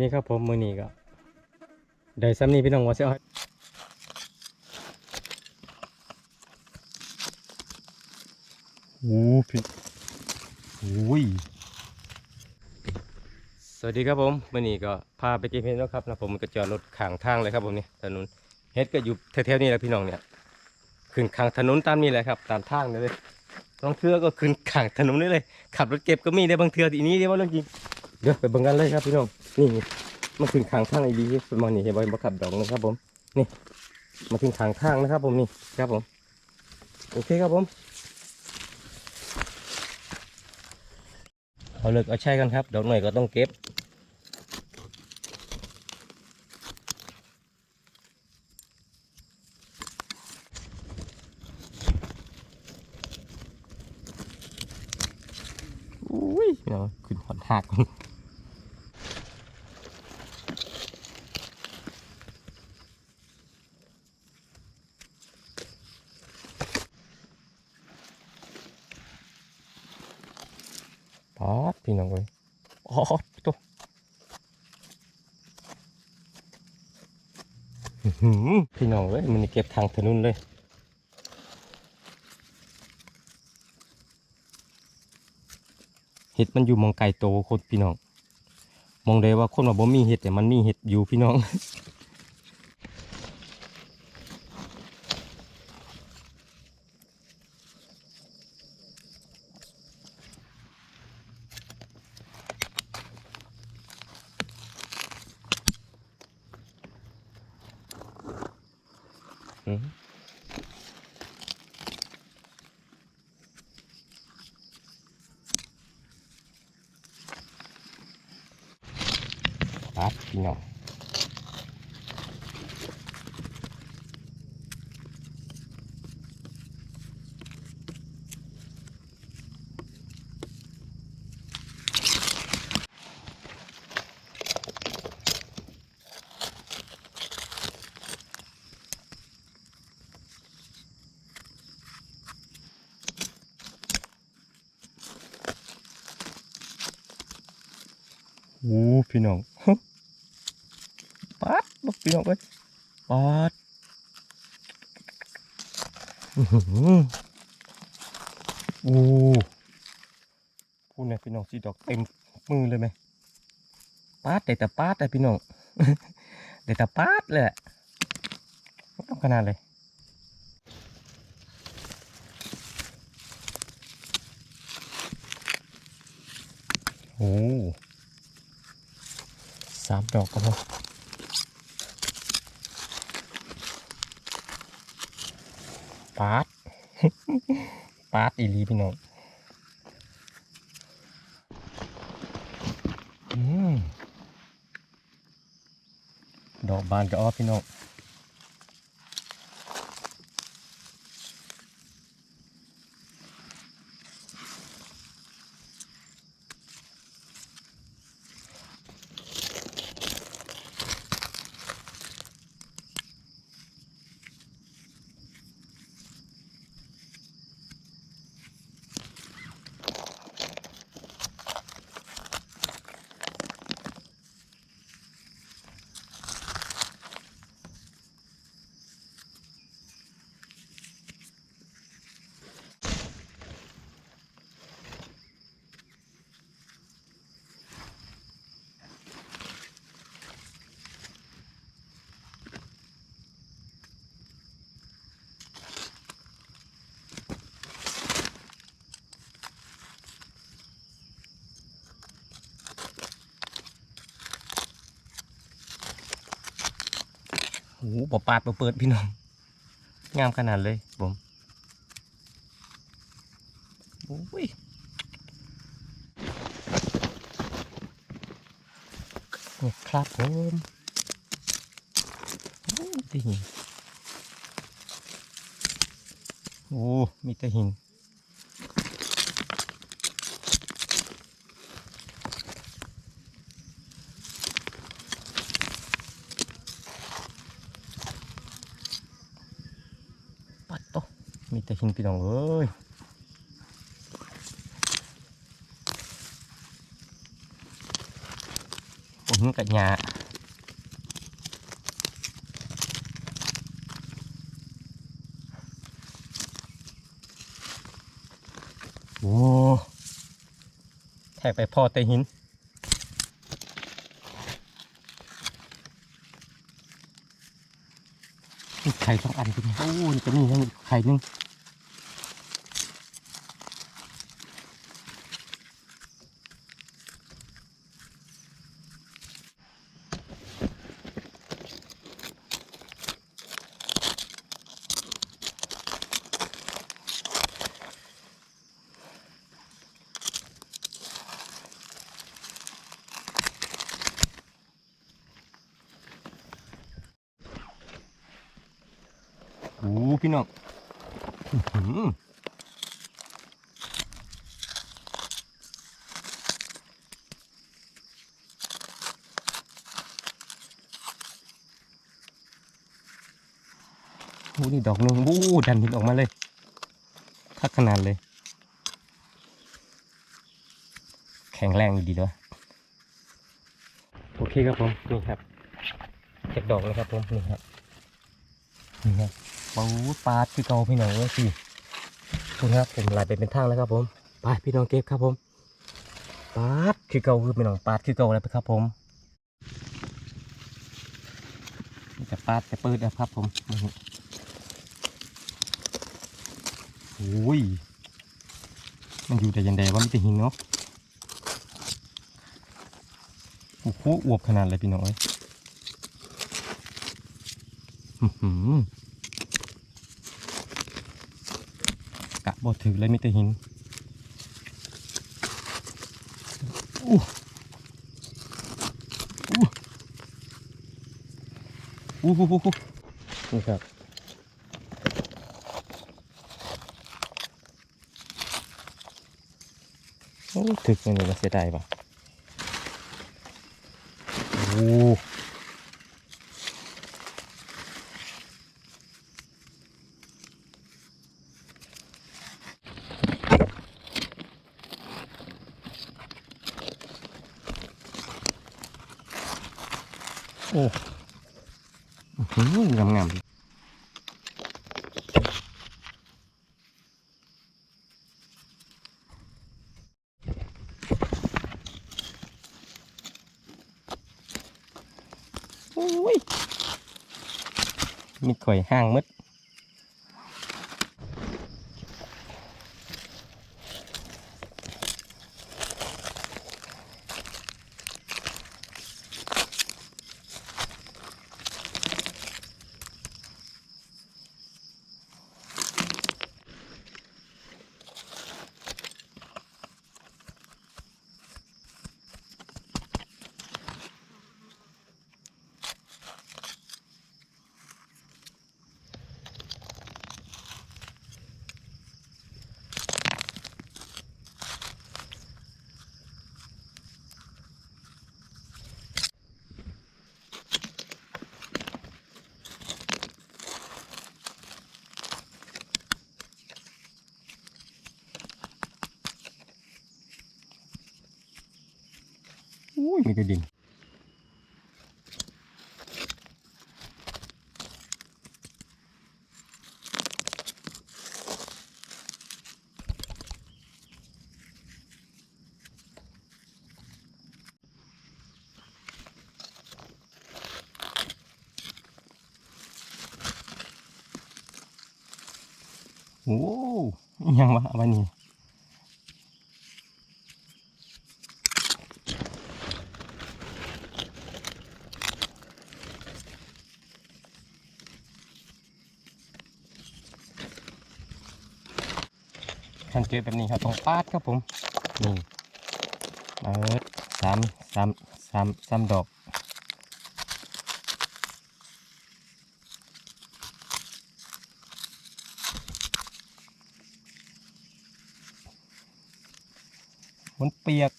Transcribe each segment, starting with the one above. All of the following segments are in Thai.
นี่ครับผมมือนี้ก็ได้ซ้ำนี้พี่น้องว่าจะเอาให้โอ้พี่โอ้ยสวัสดีครับผมมือนี้ก็พาไปเก็บเห็ดแล้วครับนะผมก็จอดรถข้างทางเลยครับผมนี่ถนนเห็ดก็อยู่แถวๆนี้แหละพี่น้องเนี่ยขึ้นข้างถนนตามนี้แหละครับ ตามทางนี่เลยบางเทือก็ขึ้นข้างถนนนี่เลย ขับรถเก็บก็มีได้บางเทือทีนี้ได้ว่าเรื่องจริง เดี๋ยวไปเบิ่งกันเลยครับพี่น้องนี่มันขึ้นข้างทางไอ้ดีประมาณนี้เห็นบ่บ่ขับดอกนะครับผมนี่มาขึ้นข้างทางนะครับ ผมนี่ครับผมโอเคครับผมเอาเลิกเอาใช้กันครับดอกหน่อยก็ต้องเก็บอุ้ยเนาะขึ้นหอดหัก ปอพี่น้องเลยอ๋อตัวพี่น้องเลยมันนี่เก็บทางถนนเลยเห็ดมันอยู่มองไก่โตโคตรพี่น้อง มองได้ว่าคนมาบ่มีเห็ดแต่มันมีเห็ดอยู่พี่น้อง พี่น้องปัดบักพี่น้องเอ้ยปัดอื้หือโอ้พูดเนี่ยพี่น้องสีดอกเต็มมือเลยไหมปาดได้แต่ปาดแต่พี่น้องได้แต่ปาดเลยต้องขนาดเลย โอ้ สามดอกก็พอปาดปาดอีลีพี่น้องอืมดอกบานก็ออพี่น้อง หปอปาดปอเปิดพี่น้อง งามขนาดเลยผมโอ้ยนี่ครับผมโอ้มีแต่หิน โอ้ มีแต่หินปัดโตะ มีแต่หินพี่น้องเอ้ยผมกับหญ้าโอ้แทกไปพ่อแต่หินไข่สองอันคุณโอ้นี่ก็มีทั้งไข่หนึ่ง พี่น้องโอ้นี่ดอกนึงโอ้ดันหินออกมาเลยทักขนาดเลย แข็งแรงดีด้วยโอเคครับผม นี่ครับเก็บดอกแล้วครับผม นี่ครับ นี่ครับ ปูปาดคือเก่าพี่น้องเอ้ยสิคุณครับผมไหลไปเป็นทางแล้วครับผมไปพี่น้องเก็บครับผมปาดคือเก่าคือพี่น้องปาดคือเก่าอะไรไปครับผมจะปาดจะเปิดนะครับผมโอ้ยมันอยู่แต่ยันแดว่าไม่จะหินเนาะโอ้โหอวบขนาดเลยพี่น้องเอ้ยอื้อหือ กะบดถือเลยมีแต่หินอู้อู้อู้หูหูหูนี่ครับโอ้ถึกมันนี่ก็เสียดายป่ะโอ้โอ้อื้อหืองามงามๆดิโอุ้ยมีข่อยห้างมืด ยมีแต่ดินโอ้อิหยังวะเอาไว้นี่ คันเจอแบบนี้ครับต้องปาดครับผมนี่เปิดสามสามสามสามดอกมันเปียก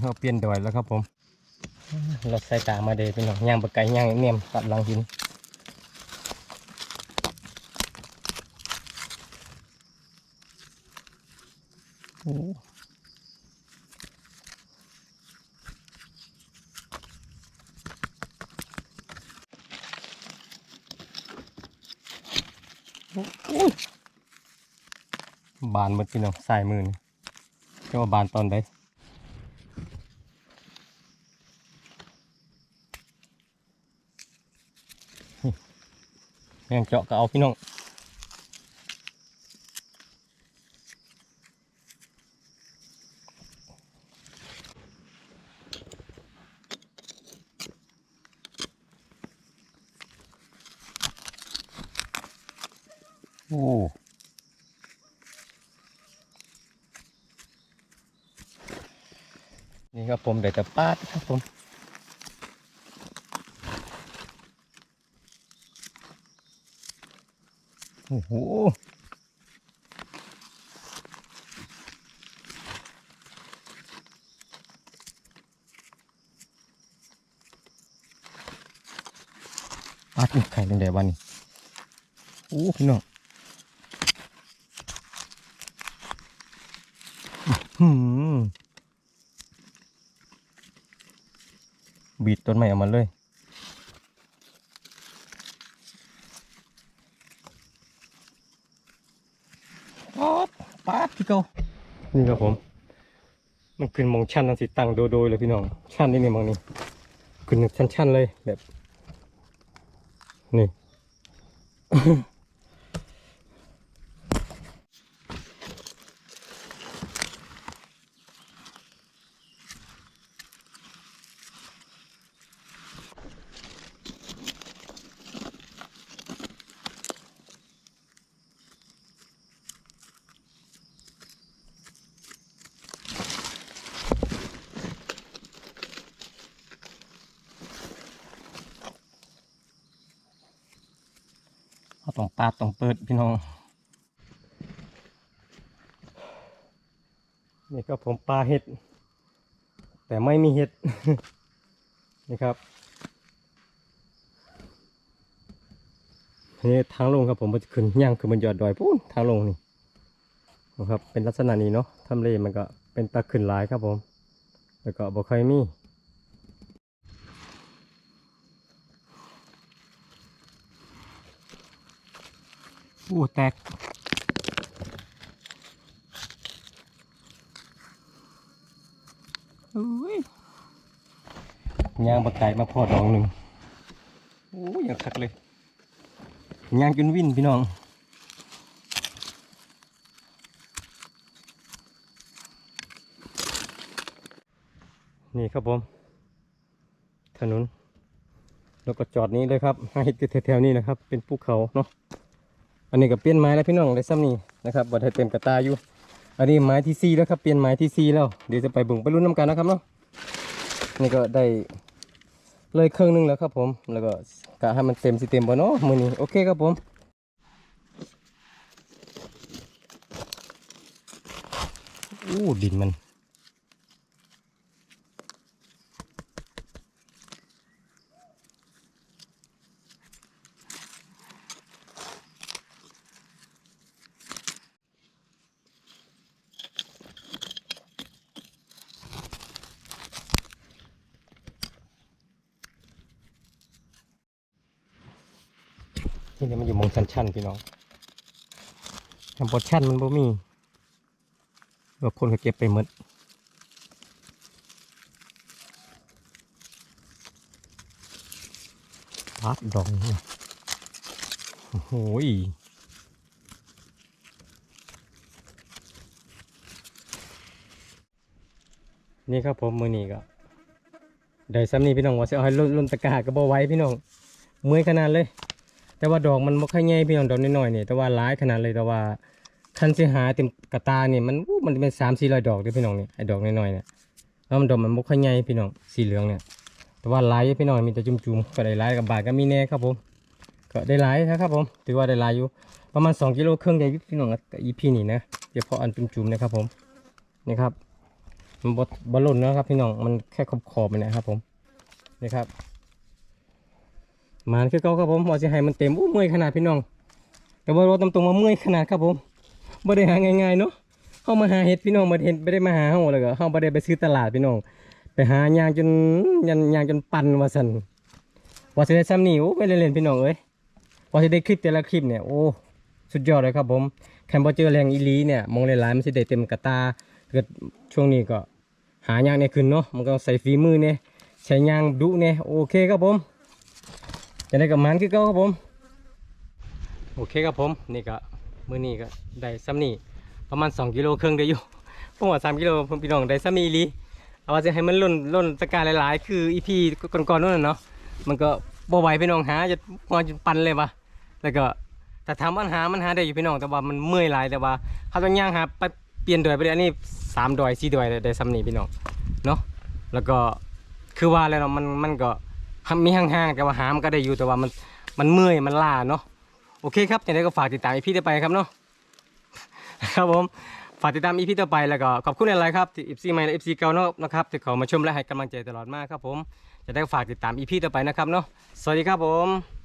เขาเปลี่ยนดอยแล้วครับผมรถใส่ตามาเดยพี่น้องย่างบะไก่ย่างเนียมตัดหลังหินโอ้โอ้ยบานหมดพี่น้องสายมือนี่จะว่าบานตอนใด แมงเจาะก็เอาพี่น้องโอ้นี่ครับผมเดี๋ยวจะปาดครับผม โอ้โหปัดไข่เป็นไงบ้านี่โอ้พี่น้องบีดต้นใหม่ออกมาเลย ป๊าดป๊าดพี่ เกานี่ครับผม มันขึ้นมองชันนั่นสิตั้งโดยเลยพี่น้อง ชันนี่นี่มองนี่ขึ้นชันชันๆเลยแบบ นี่ ต้องปาดต้องเปิดพี่น้องนี่ก็ผมปลาเห็ด แต่ไม่มีเห็ดนี่ครับนี่ทางลงครับผมมันจะขึ้นย่างคือมันยอดดอยพูนทางลงนี่นะครับเป็นลักษณะนี้เนาะทำเลมันก็เป็นตาขึ้นหลายครับผม แล้วก็บ่เคยมี อู้แตก อุ้ยย่างบะไก่มาพอดองหนึ่งโอ้ยอยังคักเลยย่างจนวิ่นพี่น้องนี่ครับผม ถนน แล้วก็จอดนี้เลยครับให้แถวๆนี้นะครับ เป็นภูเขาเนาะ อันนี้ก็เปลี่ยนไม้แล้วพี่น้องได้ซ้ำนี่นะครับบัดให้เต็มกระตาอยู่ อันนี้ไม้ที่ซีแล้วครับเปลี่ยนไม้ที่ซีแล้วเดี๋ยวจะไปบุ่งไปรุ่นน้ำกันนะครับเนาะนี่ก็ได้เลยเครื่องหนึงแล้วครับผม แล้วก็กะให้มันเต็มสิเต็มบ่เนาะมือนี้โอเคครับผมอู้ดินมัน นี่เนี่ยมันอยู่มองชันๆพี่น้องทำบดชันมันบ่มีว่าคนเขาเก็บไปหมดพัดดองโอ้โหยนี่ครับผมมือนี้ก็ได้ซ้ำนี่พี่น้องว่าจะเอาให้ลุ่นตะกาก็บ่ไว้พี่น้องเมื่อยขนาดเลย แต่ว่าดอกมันบ่ค่อยใหญ่พี่น้องดอกน้อยๆนี่แต่ว่าหลายขนาดเลยแต่ว่าคันสิหาเต็มกระตานี่มันอู้มันเป็นสามสี่ร้อยดอกเด้วยพี่น้องนี่ไอ้ดอกน้อยๆเนี่ยแล้วมันดอกมันบ่ค่อยใหญ่พี่น้องสีเหลืองเนี่ยแต่ว่าหลายพี่น้องมีแต่จุ่มๆก็ได้หลายกับบาทก็มีแน่ครับผมก็ได้หลายนะครับผมถือว่าได้หลายอยู่ประมาณ 2กิโลครึ่งได้พี่น้องกับอีพีนี่นะเฉพาะอันจุ่มๆนะครับผมนี่ครับมันบดบอลลนนะครับพี่น้องมันแค่ขอบขอบๆมันนะครับผมนี่ครับ มันคือเก่าครับผมว่าสิให้มันเต็มอู้เมื่อยขนาดพี่น้องแต่ว่าเราตรงๆมาเมื่อยขนาดครับผมบ่ได้หาง่ายๆเนาะเข้ามาหาเห็ดพี่น้องบ่ได้เห็นไม่ได้มาหาเฮาแล้วก็เฮาบ่ได้ไปซื้อตลาดพี่น้องไปหายางจนยันยางจนปั่นว่าซั่นว่าสิได้ซ้ำนี่โอ้ไปเล่นๆพี่น้องเอ้ยว่าสิได้คลิปแต่ละคลิปเนี่ยโอ้สุดยอดเลยครับผมแค่บ่เจอแรงอีลีเนี่ยมองหลายๆมันสิได้เต็มกระตาเกิดช่วงนี้ก็หายางเนี่ยขึ้นเนาะมันก็ใส่ฝีมือเนี่ยใช้ยางดุเนี่ยโอเคครับผม จะได้กับมันคือเก่าครับผม โอเคครับผม นี่ก็มือนี้ก็ได้ซ้ำนี่ประมาณ 2 กิโลครึ่งได้อยู่ผมว่า3กิโลผมพี่น้องได้ซ้ำนี่ลีเอาว่าจะให้มันล่นล่นสกาหลาย ๆ คืออีพีก่อนๆนั่นนะเนาะมันก็บ่ไหวพี่น้องหาจะพอจนปันเลยวะแล้วก็แต่ถามว่าหามันหาได้อยู่พี่น้องแต่ว่ามันเมื่อยหลายแต่ว่าเขาต้องย่างหาไปเปลี่ยนดอยไปเลยอันนี้สามดอยสี่ดอยได้ซ้ำนี่พี่น้องเนาะแล้วก็คือว่าแล้วเนาะมันมันก็ มีห่างๆแต่ว่าหามันก็ได้อยู่แต่ว่ามันมันเมื่อยมันล่าเนาะโอเคครับอย่างไรก็ฝากติดตามอีพีต่อไปครับเนาะครับผมฝากติดตามอีพีต่อไปแล้วก็ขอบคุณอะไรครับที่อีพีใหม่และอีพีเก่าเนาะนะครับที่เขามาชมและให้กำลังใจตลอดมากครับผมจะได้ฝากติดตามอีพีต่อไปนะครับเนาะสวัสดีครับผม